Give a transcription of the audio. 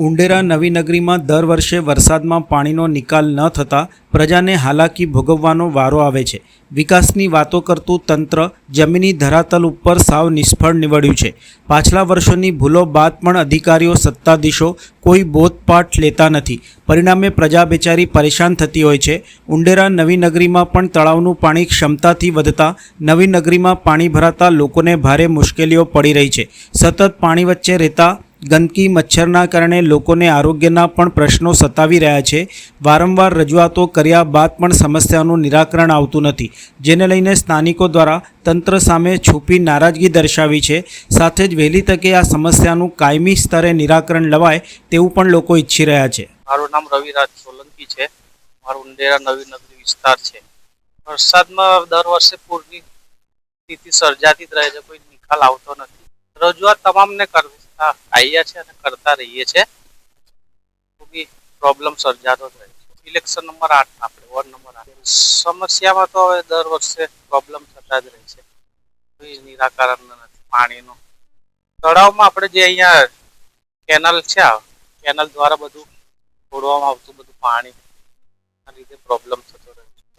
ઉંડેરા નવી નગરીમાં દર વર્ષે વરસાદમાં પાણીનો નિકાલ ન થતાં પ્રજાને હાલાકી ભોગવવાનો વારો આવે છે. વિકાસની વાતો કરતું તંત્ર જમીની ધરાતલ ઉપર સાવ નિષ્ફળ નીવડ્યું છે. પાછલા વર્ષોની ભૂલો બાદ પણ અધિકારીઓ, સત્તાધીશો કોઈ બોધપાઠ લેતા નથી. પરિણામે પ્રજા બેચારી પરેશાન થતી હોય છે. ઉંડેરા નવી નગરીમાં પણ તળાવનું પાણી ક્ષમતાથી વધતા નવી નગરીમાં પાણી ભરાતા લોકોને ભારે મુશ્કેલીઓ પડી રહી છે. સતત પાણી વચ્ચે રહેતા ગંદકી, મચ્છરના કારણે લોકોને આરોગ્યના પણ પ્રશ્નો સતાવી રહ્યા છે. વારંવાર રજૂઆતો કર્યા બાદ પણ સમસ્યાનું નિરાકરણ આવતું નથી, જેને લઈને સ્થાનિકો દ્વારા તંત્ર સામે છૂપી નારાજગી દર્શાવી છે. સાથે જ વહેલી તકે આ સમસ્યાનું કાયમી સ્તરે નિરાકરણ લવાય તેવું પણ લોકો ઈચ્છી રહ્યા છે. મારું નામ રવિરાજ સોલંકી છે. મારું ઉંડેરા નવી નગરી વિસ્તાર છે. વરસાદમાં દર વર્ષે પૂરની સ્થિતિ સર્જાતી જ રહે છે, કોઈ નિકાલ આવતો નથી. રજૂઆત તમામને કરતા આવ્યા છે અને કરતા રહીએ છે. તો બી પ્રોબ્લેમ સર્જાતો જ રહે છે. ઇલેક્શન નંબર આઠ આપણે, વોર્ડ નંબર આઠ. સમસ્યામાં તો હવે દર વર્ષે પ્રોબ્લેમ થતા જ રહે છે. કોઈ નિરાકરણ નથી, પાણીનો. તળાવમાં આપણે જે અહીંયા કેનલ છે કેનલ દ્વારા બધું છોડવામાં આવતું બધું પાણી, આ લીધે પ્રોબ્લેમ થતો રહે છે.